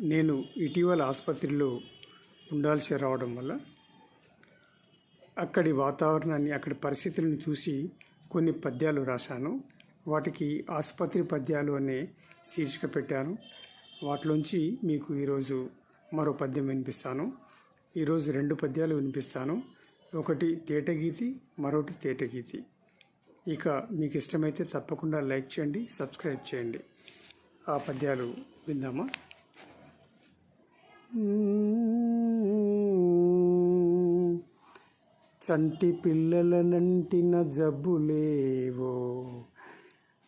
నేను ఇటీవల ఆసుపత్రిలో ఉండాల్సి రావడం వల్ల అక్కడి వాతావరణాన్ని అక్కడి పరిస్థితులను చూసి కొన్ని పద్యాలు రాశాను. వాటికి ఆసుపత్రి పద్యాలు అనే శీర్షిక పెట్టాను. వాటిలోంచి మీకు ఈరోజు మరో పద్యం వినిపిస్తాను. ఈరోజు రెండు పద్యాలు వినిపిస్తాను. ఒకటి తేటగీతి మరొకటి తేటగీతి. ఇక మీకు ఇష్టమైతే తప్పకుండా లైక్ చేయండి సబ్స్క్రైబ్ చేయండి. ఆ పద్యాలు విందామా? చంటి పిల్లలనంటిన జబ్బులేవో?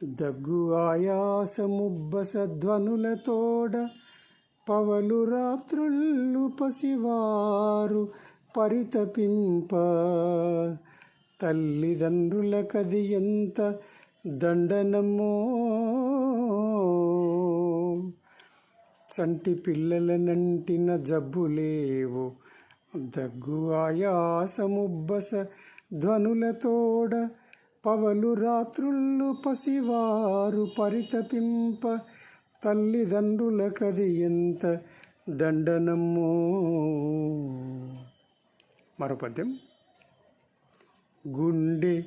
దగ్గు ఆయాసముబ్బస ధ్వనులతోడ పవలు రాత్రుళ్ళు పసివారు పరితపింప. తల్లిదండ్రుల కది ఎంత దండనమో? చంటి పిల్లలనంటిన జబ్బులేవో? దగ్గు ఆయాసముబ్బస ధ్వనులతోడ పవలు రాత్రుళ్ళు పసివారు పరితపింప తల్లిదండ్రుల కది ఎంత దండనమ్మో. మరో పద్యం. గుండె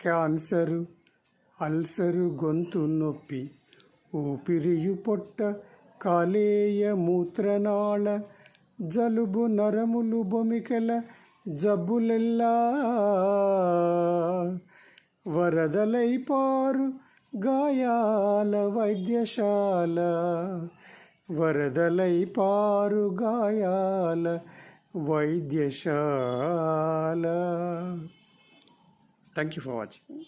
క్యాన్సరు అల్సరు గొంతు నొప్పి ఊపిరియు పొట్ట కాలేయ మూత్రనాళ జలుబు నరములు బొమికెల జబ్బులెల్లా. వరదలైపారు గాయాల వైద్యశాల. వరదలైపారు గాయాల వైద్యశాల. Thank you for watching